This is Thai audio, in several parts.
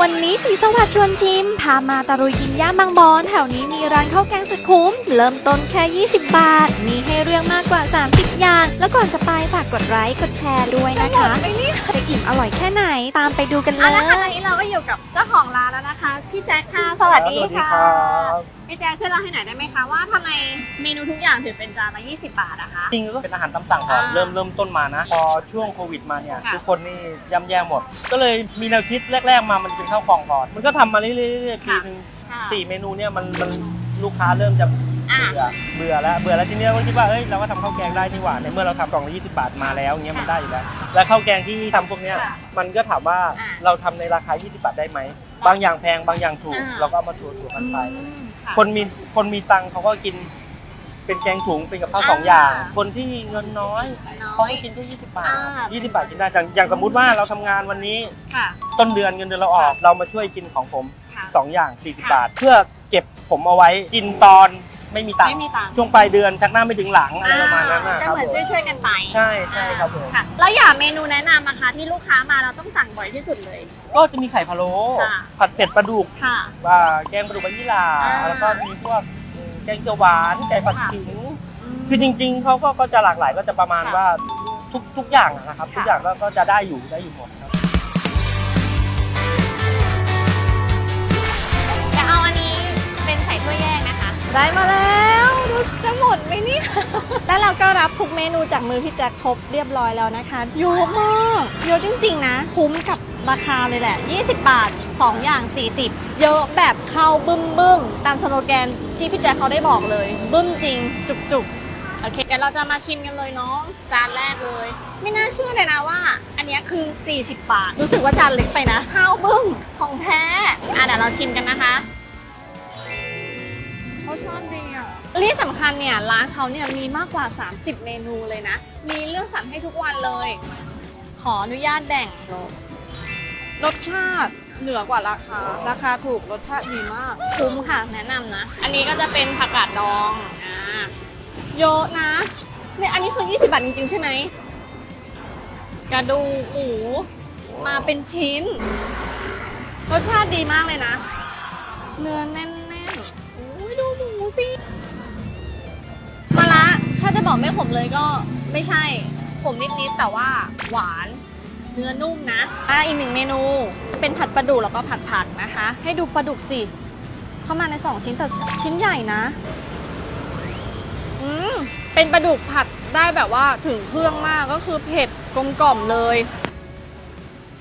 วันนี้สีสวัสดิ์ชวนชิม พามาตะรุยกินย่างบางบอน แถวนี้มีร้านข้าวแกงสุดคุ้ม เริ่มต้นแค่ 20 บาท มีให้เลือกมากกว่า 30 อย่าง แล้วก่อนจะไปฝากกดไลค์กดแชร์ด้วยนะคะ จะอิ่มอร่อยแค่ไหนตามไปดูกันเลเอายละค่ะตอนนี้เราก็อยู่กับเจ้าของร้านแล้วนะคะ พี่แจ็คค่ะ สวัสดีค่ะครับ พี่แจ็คช่วยเล่าให้หน่อยได้ไหมคะว่าทำไมเมนูทุกอย่างถึงเป็นจานละ 20 บาทอะคะ จริงก็เป็นอาหารตามสั่งก่อนอ่าเริ่มเริ่มต้นมานะ พอช่วงโควิดมาเนี่ย ค่ะ ทุกคนนี่ย่ำแย่หมด ก็เลยมีแนวคิดแรก ๆ มามันเป็นข้าวกล่องก่อน มันก็ทำมาเรื่อยๆเรื่อยๆปีหนึงค่ะสี่เมนูเนี่ยมันมันลูกค้าเริ่มจะอะ เบื่อเบื่อแล้วเบื่อแล้วทีเนี้ยก็คิดว่าเอ้ยเราก็ทำข้าวแกงได้นี่หว่าในเมื่อเราทำกล่องละ20 บาทมาแล้วเงี้ยมันได้อยู่แล้ว แล้วข้าวแกงที่ทำพวกเนี้ยค่ะมันก็ถามว่าอะเราทำในราคา 20 บาทได้ไหม บางอย่างแพงบางอย่างถูก อ่า เราก็เอามาถัวๆกันไป อืมค่ะคนมีคนมีตังค์เขาก็กิน เป็นแกงถุงเป็นกับข้าวอ่าสองอย่างคนที่เงินน้อยน้เขาอยก็กินแค่ยี่สิบบาทอ่า ยี่สิบบาทกินได้อย่างอย่างสมมุติว่าเราทำงานวันนี้ค่ะ ต้นเดือนเงินเดือนเราออก เรามาช่วยกินของผมค่ะ สองอย่าง 40ค่ะบาท เพื่อเก็บผมเอาไว้กินตอน ไม่มีตังไม่ค์มีตังค์ ช่วงปลายเดือนชักหน้าไม่ถึงหลังอะไรประมาณนั้นนะก็ครับเหมือนผมช่วยๆกันไปใช่ใช่ครับผมค่ะแล้วอย่างเมนูแนะนำนะคะที่ลูกค้ามาเราต้องสั่งบ่อยที่สุดเลย ก็จะมีไข่พะโล้ค่ะ ผัดเผ็ดปลาดุกค่ะ ว่าแกงปลาดุกใบยี่หร่าอ่า แล้วก็มีพวกแกงเขียวหวานไก่ผัดค่ะขิงคือจริง ๆเขาก็ก็จะหลากหลายก็จะประมาณค่ะว่าทุกทุกอย่างอะนะครับ ค่ะ ทุกอย่างก็ก็จะได้อยู่ได้อยู่หมด ได้มาแล้วดูจะหมดไหมเนี่ย แล้วเราก็รับทุกเมนูจากมือพี่แจ็คครบเรียบร้อยแล้วนะคะเยอะมากเยอะจริงๆนะ คุ้มกับราคาเลยแหละ 20 บาท 2 อย่าง 40 เยอะแบบเข้าบึ้มบึ้มตามสโลแกนที่พี่แจ็คเขาได้บอกเลย บึ้มจริง จุกๆโอเคเดี๋ยวเราจะมาชิมกันเลยเนาะจานแรกเลย ไม่น่าเชื่อเลยนะว่า อันนี้คือ 40 บาท รู้สึกว่าจานเล็กไปนะข้าวบึ้งของแท้อะเดี๋ยวเราชิมกันนะคะ ชอบดีอะที่สำคัญเนี่ยร้านเขาเนี่ยมีมากกว่า 30 เมนูเลยนะ มีเรื่องสั่งให้ทุกวันเลย ขออนุญาตแบ่งรสรสชาติเหนือกว่าราคา ราคาถูกรสชาติดีมาก คุ้มค่ะแนะนำนะ อันนี้ก็จะเป็นผักกาดดองอ่าเยอะนะเนี่ยอันนี้คือ 20 บาทจริงๆ ใช่ไหม กระดูกหมูมาเป็นชิ้น รสชาติดีมากเลยนะ เนื้อแน่นๆโอ้ยดูหมู สิมาละถ้าจะบอกไม่ขมเลยก็ไม่ใช่ ขมนิดๆแต่ว่าหวานเนื้อนุ่มนะอะอีกหนึ่งเมนู เป็นผัดปลาดุกแล้วก็ผัดผักนะคะ ให้ดูปลาดุกสิ เข้ามาในสองชิ้นแต่ชิ้นใหญ่นะ อืม เป็นปลาดุกผัดได้แบบว่าถึงเครื่องมากก็คือเผ็ดกลมกล่อมเลย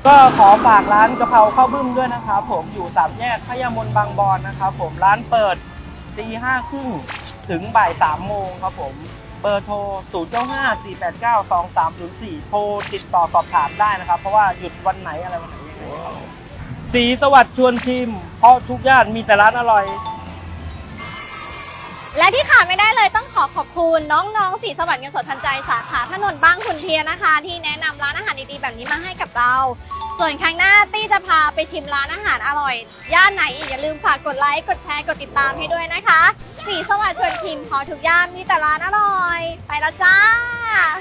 ก็ขอฝากร้านกะเพราข้าวบึ้มด้วยนะครับผมอยู่สามแยกพญามนบางบอนนะครับผมร้านเปิด ตีห้าครึ่งถึงบ่ายสามโมงครับผม เบอร์โทร 0 9 5 4 8 9 2 3 0 4 โทรติดต่อสอบถามได้นะครับ เพราะว่าหยุดวันไหนอะไรวันไหนยังไงครับสีสวัสดิ์ชวนชิม เพราะทุกย่านมีแต่ร้านอร่อย และที่ขาดไม่ได้เลยต้องขอขอบคุณน้องๆสีสวัสดิ์เงินสดทันใจสาขาถนนบางขุนเทียนนะคะ ที่แนะนำร้านอาหารดีๆแบบนี้มาให้กับเรา ส่วนครั้งหน้าตี้จะพาไปชิมร้านอาหารอร่อย ย่านไหนอีกอย่าลืมฝากกดไลค์ กดแชร์ กดติดตามให้ด้วยนะคะ สีสวัสดิ์ชวนชิมขอทุกย่านมีแต่ร้านอร่อย ไปแล้วจ้า